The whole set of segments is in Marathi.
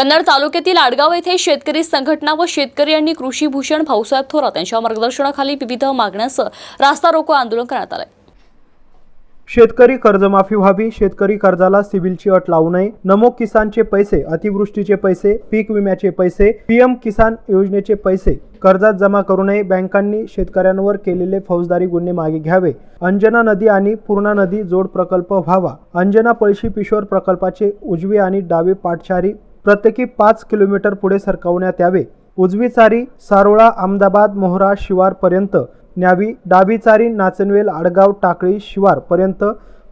कन्नड तालुक्यातील आडगाव येथे शेतकरी संघटना व शेतकरी यांनी कृषी भूषण भाऊसाहेब थोरात यांच्या मार्गदर्शनाखाली विविध मागण्यांसह रास्ता रोको आंदोलन करण्यात आले शेतकरी कर्जमाफी व्हावी शेतकरी कर्जाला सिबिलची अट लावू नये. नमो किसानचे पैसे अतिवृष्टीचे पैसे पीक विम्याचे पैसे पीएम किसान योजनेचे पैसे कर्जात जमा करू नये. बँकांनी शेतकऱ्यांवर केलेले फौजदारी गुन्हे मागे घ्यावे. अंजना नदी आणि पूर्णा नदी जोड प्रकल्प व्हावा. अंजना पळशी पिशोर प्रकल्पाचे उजवी आणि डावे पाठचारी प्रत्येकी पाच किलोमीटर पुढे सरकवण्यात यावे. उजवी चारी सारोळा अहमदाबाद मोहरा शिवारपर्यंत न्यावी. डावी चारी नाचनवेल आडगाव टाकळी शिवारपर्यंत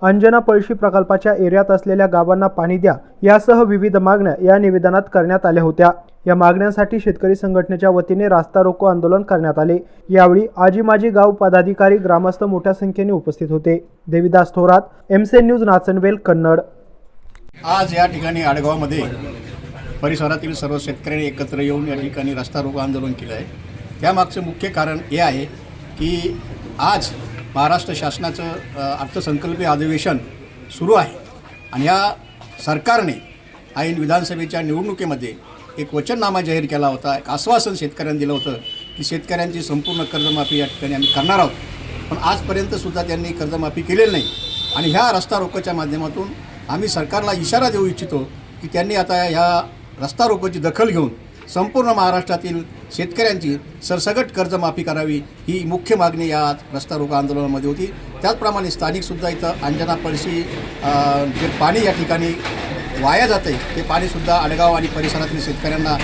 अंजना पळशी प्रकल्पाच्या एरियात असलेल्या गावांना पाणी द्या. यासह विविध मागण्या या निवेदनात करण्यात आल्या होत्या. या मागण्यांसाठी शेतकरी संघटनेच्या वतीने रास्ता रोको आंदोलन करण्यात आले. यावेळी आजी माजी गाव पदाधिकारी ग्रामस्थ मोठ्या संख्येने उपस्थित होते. देविदास थोरात एमसे न्यूज नाचनवेल कन्नड. आज या ठिकाणी आडगावामध्ये परिसरातील सर्व शेतकऱ्यांनी एकत्र येऊन या ठिकाणी रस्ता रोको आंदोलन केलं आहे. त्यामागचं मुख्य कारण हे आहे की आज महाराष्ट्र शासनाचं अर्थसंकल्पीय अधिवेशन सुरू आहे आणि या सरकारने ऐन विधानसभेच्या निवडणुकीमध्ये एक वचननामा जाहीर केला होता एक आश्वासन शेतकऱ्यांनी दिलं होतं की शेतकऱ्यांची संपूर्ण कर्जमाफी या ठिकाणी आम्ही करणार आहोत. पण आजपर्यंतसुद्धा त्यांनी कर्जमाफी केलेली नाही आणि ह्या रस्ता रोकोच्या माध्यमातून आम्ही सरकारला इशारा देऊ इच्छितो की त्यांनी आता ह्या रस्ता रोकोची दखल घेऊन संपूर्ण महाराष्ट्रातील शेतकऱ्यांची सरसगट कर्जमाफी करावी ही मुख्य मागणी या रस्ता रोको आंदोलनामध्ये होती. त्याचप्रमाणे स्थानिकसुद्धा इथं अंजना पळशी जे पाणी या ठिकाणी वाया जाते ते पाणीसुद्धा आडगाव आणि परिसरातील शेतकऱ्यांना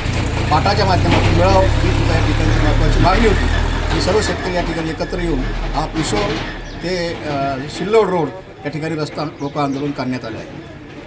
पाटाच्या माध्यमातून मिळावं ही सुद्धा या ठिकाणी महत्त्वाची मागणी होती. ही सर्व शेतकरी या ठिकाणी एकत्र येऊन हा पिशोर ते शिल्लोड रोड या ठिकाणी रस्ता रोको आंदोलन करण्यात आलं आहे.